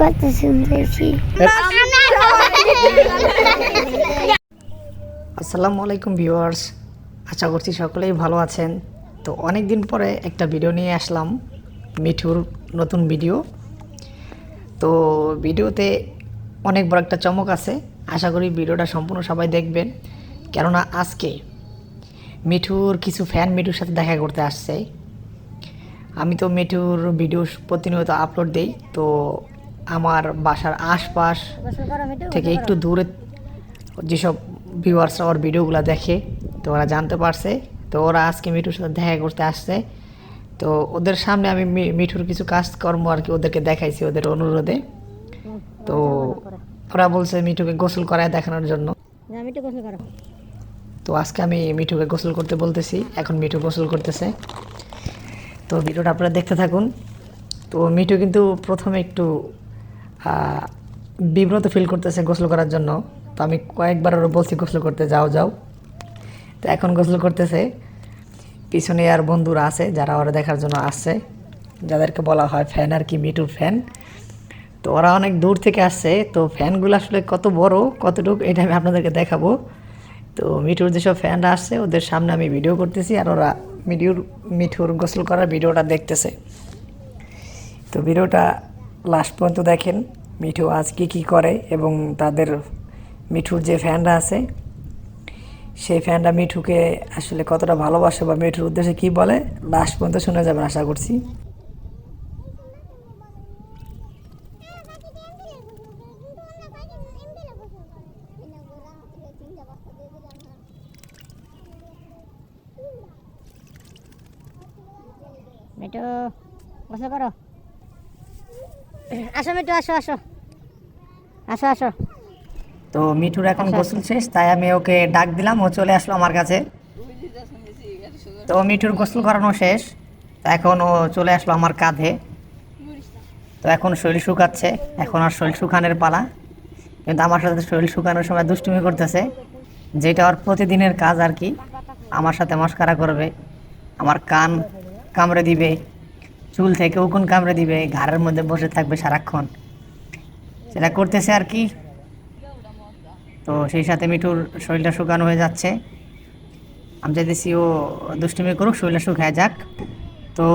কথা শুনতেছি। আসসালামু আলাইকুম ভিউয়ার্স। আশা করছি সকলেই ভালো আছেন। তো অনেক দিন পরে একটা ভিডিও নিয়ে আসলাম, মিঠুর নতুন ভিডিও। তো ভিডিওতে অনেক বড় একটা চমক আছে। আশা করি ভিডিওটা সম্পূর্ণ সবাই দেখবেন। কেননা আজকে মিঠুর কিছু ফ্যান মিঠুর সাথে দেখা করতে আসছে। আমি তো মিঠুর ভিডিও প্রতিনিয়ত আপলোড দেই তো আমার বাসার আশপাশ থেকে একটু দূরে যেসব ভিউয়ার্সরা ওর ভিডিওগুলো দেখে তো ওরা জানতে পারছে। তো ওরা আজকে মিঠুর সাথে দেখা করতে আসছে। তো ওদের সামনে আমি মিঠুর কিছু কাজকর্ম আর কি ওদেরকে দেখাইছি ওদের অনুরোধে। তো ওরা বলছে মিঠুকে গোসল করায় দেখানোর জন্য। তো আজকে আমি মিঠুকে গোসল করতে বলতেছি এখন মিঠু গোসল করতেছে। তো ভিডিওটা আপনারা দেখতে থাকুন। তো মিঠু কিন্তু প্রথমে একটু বিব্রত ফিল করতেছে গোসল করার জন্য। তো আমি কয়েকবার ওরা বলছি, গোসল করতে যাও যাও। তো এখন গোসল করতেছে। পিছনে আর বন্ধুরা আছে, যারা ওরা দেখার জন্য আসছে। যাদেরকে বলা হয় ফ্যান আর কি, মিঠুর ফ্যান। তো ওরা অনেক দূর থেকে আসছে। তো ফ্যানগুলো আসলে কত বড়, কতটুকু, এটা আমি আপনাদেরকে দেখাবো। তো মিঠুর যেসব ফ্যানরা আসছে, ওদের সামনে আমি ভিডিও করতেছি, আর ওরা মিঠুর মিঠুর গোসল করার ভিডিওটা দেখতেছে। তো ভিডিওটা লাস্ট পর্যন্ত দেখেন, মিঠু আজ কী কী করে এবং তাদের মিঠুর যে ফ্যানরা আছে, সেই ফ্যানরা মিঠুকে আসলে কতটা ভালোবাসে বা মিঠুর উদ্দেশ্যে কী বলে লাস্ট পর্যন্ত শুনে যাবেন আশা করছি। মিঠু গোসল করো। আসো মিঠু আসো আসো। আসো আসো। তো মিঠুর এখন গোসল শেষ তাই আমি ওকে ডাক দিলাম ও চলে আসলো আমার কাছে। তো মিঠুর গোসল করানো শেষ তো এখন ও চলে আসলো আমার কাঁধে। তো এখন শরীর শুকাচ্ছে এখন আর শরীর শুকানোর পালা। কিন্তু আমার সাথে শরীর শুকানোর সময় দুষ্টুমি করতেছে যেটা ওর প্রতিদিনের কাজ আর কি। আমার সাথে মস্কারা করবে আমার কান কামড়ে দিবে, চুল থেকে উকুন কামড়ে দিবে, ঘাড়ের মধ্যে বসে থাকবে সারাক্ষণ। সেটা করতেছে আর কি। তো সেই সাথে মিঠুর শরীরটা শুকানো হয়ে যাচ্ছে। আমি চাইতেছি ও দুষ্টুমি করুক, শরীরটা শুকায় যাক। তো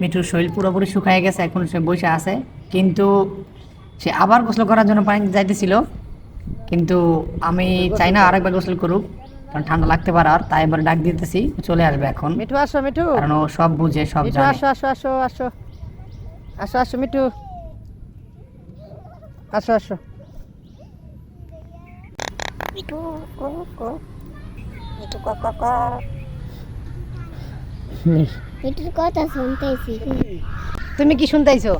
মিঠুর শরীর পুরোপুরি শুকায় গেছে, এখন সে বসে আছে। কিন্তু সে আবার গোসল করার জন্য পানি যাইতেছিল কিন্তু আমি চাই না আরেকবার গোসল করুক। কারণ ঠান্ডা লাগতে পারে আর তাই এবার ডাক দিতেছি চলে আসবে এখন। মিঠু আসো মিঠু। কারণ ও সব বুঝে সব মিঠু জানে। আসো আসো আসো আসো। আসো আসো মিঠু। আসো আসো। মিঠু কো কো মিঠু কো কো কো। মিঠুর কথা শুনতেছি। তুমি কি শুনতেইছো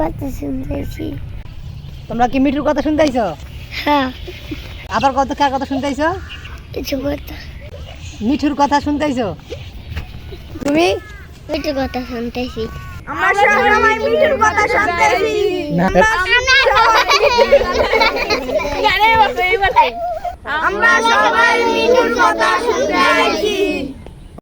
কথা শুনতেছি। তোমরা কি মিঠুর কথা শুনতেছো? হ্যাঁ। আবার কত কার কথা শুনতেইছো কিছু কথা মিঠুর কথা শুনতেছো? তুমি? মিঠুর কথা শুনতেছি। আমরা সবাই মিঠুর কথা শুনতে আইছি